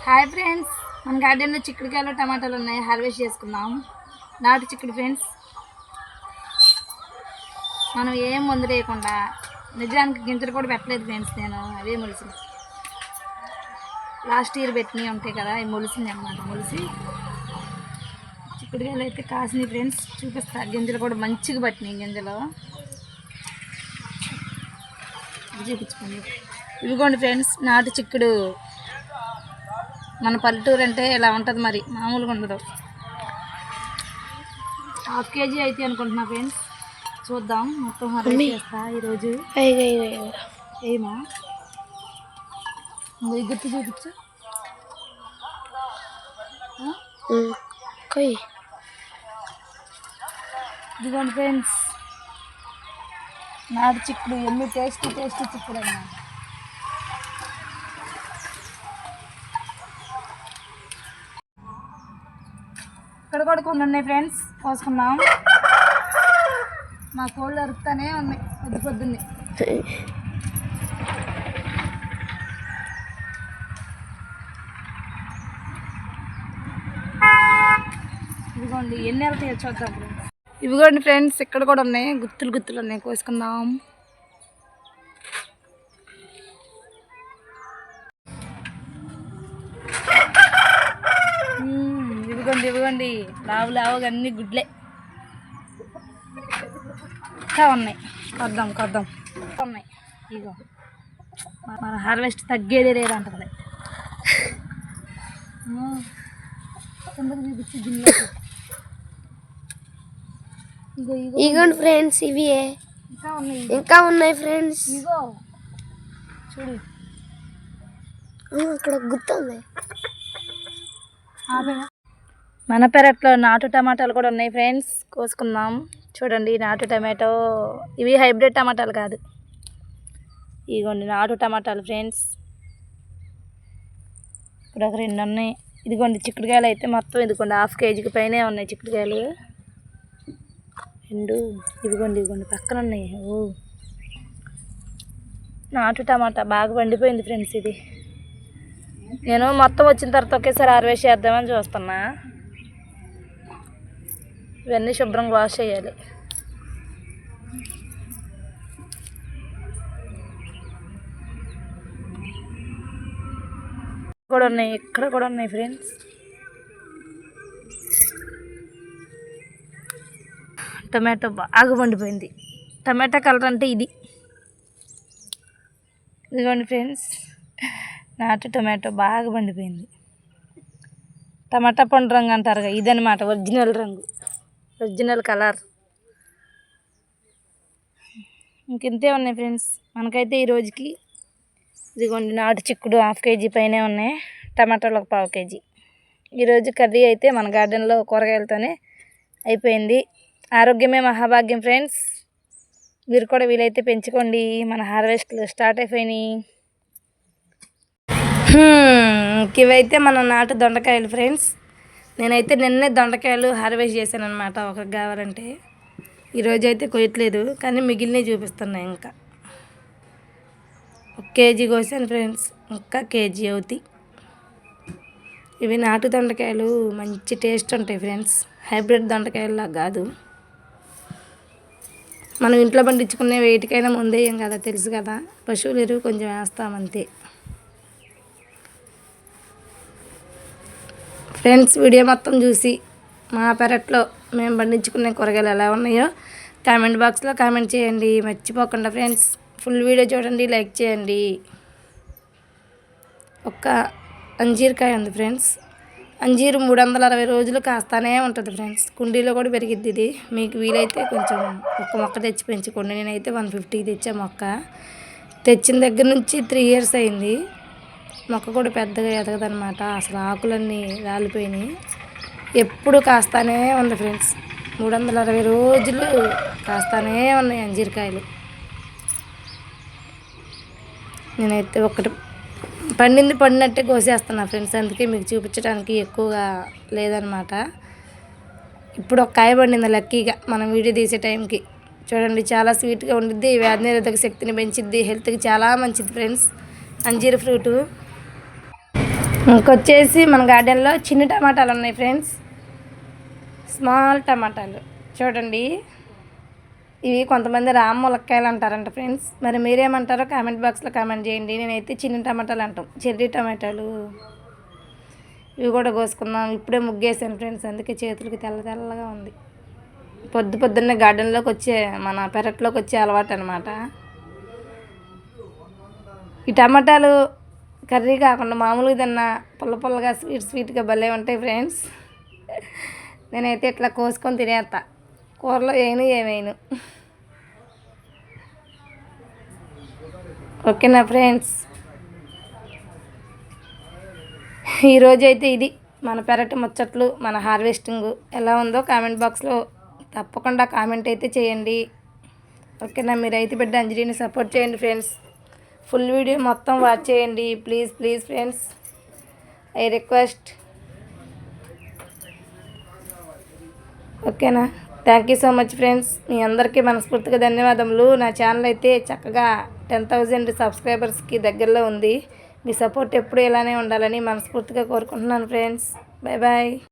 Hi friends మన గార్డెన్లో చిక్కుడుకాయలు టమాటాలు ఉన్నాయి. హార్వెస్ట్ చేసుకున్నాం నాటు చిక్కుడు ఫ్రెండ్స్. మనం ఏం మందు లేకుండా నిజానికి గింజలు కూడా పెట్టలేదు ఫ్రెండ్స్ నేను. అవే మొలిసింది లాస్ట్ ఇయర్ పెట్టినవి ఉంటాయి కదా అవి మొలిసింది అన్నమాట మొలిసి చిక్కుడుకాయలు అయితే కాసినాయి ఫ్రెండ్స్. చూపిస్తా. గింజలు కూడా మంచిగా పట్టినాయి గింజలు. చూపించుకోండి. ఇదిగోండి ఫ్రెండ్స్ నాటు చిక్కుడు మన పల్లెటూరు అంటే ఇలా ఉంటుంది మరి మామూలుగా ఉండదు. హాఫ్ కేజీ అయితే అనుకుంటున్నా ఫ్రెండ్స్. చూద్దాం మొత్తం హార్వెస్ట్ చేస్తా ఈరోజు. ఏమా? గుర్తు చూపించు. ఇదిగోండి ఫ్రెండ్స్. నాటు చిక్కుడు ఎన్ని టేస్టీ టేస్టీ చిక్కుడు అన్నమాట ఇక్కడ కూడా కొన్ని ఉన్నాయి ఫ్రెండ్స్ కోసుకున్నాం మా కోళ్ళు అరుపుతానే ఉన్నాయి. పొద్దు పొద్దున్నే. ఇదిగోండి ఎన్ని వెళ్తాయో చూద్దాం. ఇవిగోండి ఫ్రెండ్స్ ఇక్కడ కూడా ఉన్నాయి. గుత్తులు గుత్తులు ఉన్నాయి. కోసుకుందాం ఇదిగోండి ఇదిగోండి లావు లావుగా అన్ని గుడ్లే. ఇంకా ఉన్నాయి. కొద్దాం కొద్దాం. ఉన్నాయి. ఇగో మన హార్వెస్ట్ తగ్గేదే లేదంట మరి మ్మ్. కిందకి చూపించి గిన్నెలోకి. ఇగో ఇగో ఇగోండి ఫ్రెండ్స్ ఇవి ఇంకా ఉన్నాయి. ఇంకా ఉన్నాయి ఫ్రెండ్స్. ఇగో చూడు. అక్కడ గుర్తుంది మన పెరట్లో నాటు టమాటాలు కూడా ఉన్నాయి ఫ్రెండ్స్. కోసుకుందాం. చూడండి నాటు టమాటో. ఇవి హైబ్రిడ్ టమాటాలు కాదు. ఇదిగోండి నాటు టమాటాలు ఫ్రెండ్స్. ఇప్పుడు ఒక రెండు ఉన్నాయి. ఇదిగోండి చిక్కుడుకాయలు అయితే మొత్తం ఇదిగోండి హాఫ్ కేజీకి పైనే ఉన్నాయి చిక్కుడుకాయలు. రెండు ఇదిగోండి ఇదిగోండి పక్కన ఉన్నాయి. ఓ. నాటు టమాటా బాగా పండిపోయింది ఫ్రెండ్స్ ఇది. నేను మొత్తం వచ్చిన తర్వాత ఒకేసారి హార్వెస్ట్ చేద్దామని చూస్తున్నా. ఇవన్నీ శుభ్రంగా వాష్ చేయాలి. కూడా ఉన్నాయి ఇక్కడ కూడా ఉన్నాయి ఫ్రెండ్స్ టమాటో బాగా పండిపోయింది టమాటా కలర్ అంటే ఇది. ఇదిగోండి ఫ్రెండ్స్ నాటు టమాటో బాగా పండిపోయింది టమాటా పండు రంగు అంటారుగా ఇదనమాట ఒరిజినల్ రంగు. ఒరిజినల్ కలర్ ఇంకింతే ఉన్నాయి ఫ్రెండ్స్? మనకైతే ఈ రోజుకి ఇదిగోండి నాటు చిక్కుడు హాఫ్ కేజీ పైనే ఉన్నాయి. టమాటాలు ఒక పావు కేజీ. ఈరోజు కర్రీ అయితే మన గార్డెన్లో కూరగాయలతోనే అయిపోయింది. ఆరోగ్యమే మహాభాగ్యం ఫ్రెండ్స్. మీరు కూడా వీలైతే పెంచుకోండి. మన హార్వెస్ట్లు స్టార్ట్ అయిపోయినాయి. హ్మ్, ఇవైతే మన నాటు దొండకాయలు ఫ్రెండ్స్. నేనైతే నిన్నే దొండకాయలు హార్వెస్ట్ చేశాను అనమాట ఒకరికి కావాలంటే. ఈరోజు అయితే కొయ్యట్లేదు కానీ మిగిలినవి చూపిస్తున్నాయి ఇంకా. ఒక కేజీ కోసాను ఫ్రెండ్స్ ఇంకా కేజీ అవుతాయి. ఇవి నాటు దొండకాయలు మంచి టేస్ట్ ఉంటాయి ఫ్రెండ్స్. హైబ్రిడ్ దొండకాయల్లా కాదు. మనం ఇంట్లో పండించుకునే వేటికైనా ముందేయం కదా తెలుసు కదా. పశువులు ఎరువు కొంచెం వేస్తామంతే ఫ్రెండ్స్ వీడియో మొత్తం చూసి మా పెరట్లో మేము పండించుకునే కూరగాయలు ఎలా ఉన్నాయో కామెంట్ బాక్స్లో కామెంట్ చేయండి. మర్చిపోకుండా ఫ్రెండ్స్ ఫుల్ వీడియో చూడండి లైక్ చేయండి. ఒక్క అంజీరకాయ ఉంది ఫ్రెండ్స్. అంజీరు మూడు వందల అరవై రోజులు కాస్తానే ఉంటుంది ఫ్రెండ్స్. కుండీలో కూడా పెరిగిద్ది ఇది. మీకు వీలైతే కొంచెం ఒక్క మొక్క తెచ్చి పెంచుకోండి. నేనైతే వన్ ఫిఫ్టీకి తెచ్చా మొక్క. తెచ్చిన దగ్గర నుంచి త్రీ ఇయర్స్ అయింది. మొక్క కూడా పెద్దగా ఎదగదనమాట అసలు ఆకులన్నీ రాలిపోయినాయి. ఎప్పుడు కాస్తానే ఉంది ఫ్రెండ్స్. మూడు వందల అరవై రోజులు కాస్తానే ఉన్నాయి అంజీరకాయలు. నేనైతే ఒకటి పండింది పండినట్టే కోసేస్తున్నా ఫ్రెండ్స్. అందుకే మీకు చూపించడానికి ఎక్కువగా లేదనమాట ఇప్పుడు ఒక కాయ పండింది లక్కీగా మనం వీడియో తీసే టైంకి. చూడండి చాలా స్వీట్గా ఉండిద్ది. వ్యాధి నిరోధక శక్తిని పెంచిద్ది. హెల్త్కి చాలా మంచిది ఫ్రెండ్స్. అంజీర ఫ్రూటు. ఇంకొచ్చేసి మన గార్డెన్లో చిన్న టమాటాలు ఉన్నాయి ఫ్రెండ్స్. స్మాల్ టమాటాలు. చూడండి. ఇవి కొంతమంది రామ్ ములక్కాయలు అంటారంట ఫ్రెండ్స్. మరి మీరేమంటారో కామెంట్ బాక్స్లో కామెంట్ చేయండి. నేనైతే చిన్న టమాటాలు అంటాం. చెర్రీ టమాటాలు. ఇవి కూడా కోసుకున్నాం ఇప్పుడే ముగ్గేసాను ఫ్రెండ్స్. అందుకే చేతులకి తెల్ల తెల్లగా ఉంది. పొద్దు పొద్దున్నే గార్డెన్లోకి వచ్చే మన పెరట్లోకి వచ్చే అలవాటు అనమాట ఈ టమాటాలు కర్రీ కాకుండా మామూలుగా తిన్నా పుల్ల పుల్లగా స్వీట్ స్వీట్గా భలే ఉంటాయి ఫ్రెండ్స్. నేనైతే ఇట్లా కోసుకొని తినేస్తా కూరలో వేయను ఏమేను ఓకేనా ఫ్రెండ్స్? ఈరోజు అయితే ఇది. మన పెరటి ముచ్చట్లు మన హార్వెస్టింగ్ ఎలా ఉందో కామెంట్ బాక్స్లో తప్పకుండా కామెంట్ అయితే చేయండి. ఓకేనా? మీరు రైతు బిడ్డ అంజలిని సపోర్ట్ చేయండి ఫ్రెండ్స్. ఫుల్ వీడియో మొత్తం వాచ్ చేయండి. Please please friends I request ఓకేనా thank you so much friends మీ అందరికీ మనస్ఫూర్తిగా ధన్యవాదములు. నా ఛానల్ అయితే చక్కగా టెన్ థౌజండ్ సబ్స్క్రైబర్స్కి దగ్గరలో ఉంది. మీ సపోర్ట్ ఎప్పుడు ఇలానే ఉండాలని మనస్ఫూర్తిగా కోరుకుంటున్నాను ఫ్రెండ్స్ బాయ్ బాయ్